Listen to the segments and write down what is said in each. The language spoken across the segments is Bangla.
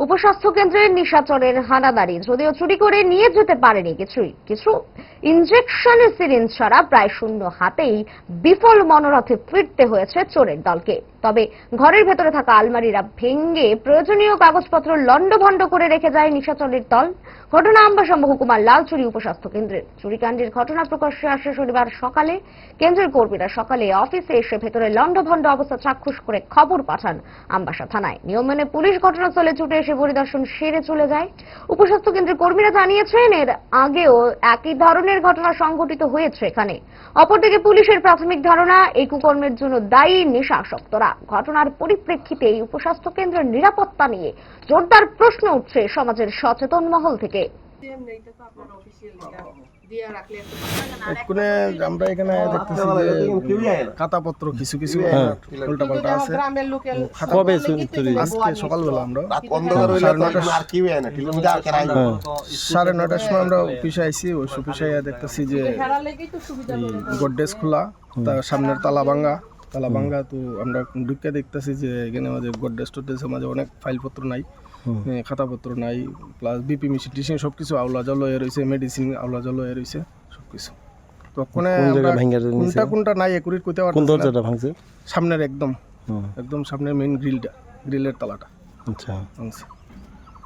উপস্বাস্থ্য কেন্দ্রের নিশাচরের হানাদারি। যদিও চুরি করে নিয়ে যেতে পারেনি কিছুই। কিছু ইনজেকশনের সিরিঞ্জ ছাড়া প্রায় শূন্য হাতেই বিফল মনোরথে ফিরতে হয়েছে চোরের দলকে। তবে ঘরের ভেতরে থাকা আলমারিরা ভেঙে প্রয়োজনীয় কাগজপত্র লণ্ডভণ্ড করে রেখে যায় নিশাচরের দল। ঘটনা আমবাসা মহকুমার লালচুরি উপস্বাস্থ্য কেন্দ্রের চুরিকাণ্ডের ঘটনা প্রকাশ্যে আসে শনিবার সকালে। কেন্দ্রের কর্মীরা সকালে অফিসে এসে ভেতরে লণ্ডভণ্ড অবস্থা চাক্ষুষ করে খবর পাঠান আমবাসা থানায়। নিয়ম মেনে পুলিশ ঘটনাস্থলে ছুটে এসে পরিদর্শন সেরে চলে যায়। উপস্বাস্থ্য কেন্দ্রের কর্মীরা জানিয়েছেন, এর আগেও একই ধরনের ঘটনা সংঘটিত হয়েছে এখানে। অপরদিকে পুলিশের প্রাথমিক ধারণা এই কুকর্মের জন্য দায়ী নেশাসক্তরা। ঘটনার পরিপ্রেক্ষিতে এই উপস্বাস্থ্য কেন্দ্রের নিরাপত্তা নিয়ে জোরদার প্রশ্ন উঠছে সমাজের সচেতন মহল থেকে। আমরা এখানে দেখতেছি যে খাতাপত্র কিছু কিছু উল্টা পাল্টা আছে। কবে আজকে সকালবেলা আমরা? সাড়ে নটার সময় আমরা অফিসে আইছি ওই অফিসে আইয়া দেখতেছি যে গোড্রেজ খোলা তার সামনের তালা ভাঙ্গা তালা ভাঙ্গা তো আমরা ঢুকে দেখতেছি যে এখানে আমাদের গোড্রেজ টোড্রেজের মাঝে অনেক ফাইলপত্র নাই খাতাপত্র নাই প্লাস বিপি মেশিন টিশিন সব কিছু আওলা জল হয়ে রয়েছে মেডিসিন আওলা জল হয়ে রয়েছে সব কিছু তো কোনটা কোনটা নাই একুরিট করতে কোন দরজাটা ভাঙছে? সামনের একদম একদম সামনের মেইন গ্রিলটা গ্রিলের তালাটা। আচ্ছা। ভাঙছে।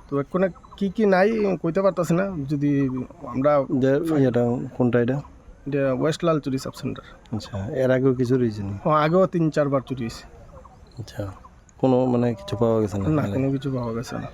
তো এক্ষণে কি কি নাই কইতে পারতাছি না যদি আমরা কোনটা এটা? এটা ওয়েস্ট লাল চুরি সাব সেন্টার। আচ্ছা এর আগেও কিছু রয়েছে না আগেও তিন চারবার চুরি হয়েছে। আচ্ছা কোনো মানে কিছু পাওয়া গেছে না না কোনো কিছু পাওয়া গেছে না।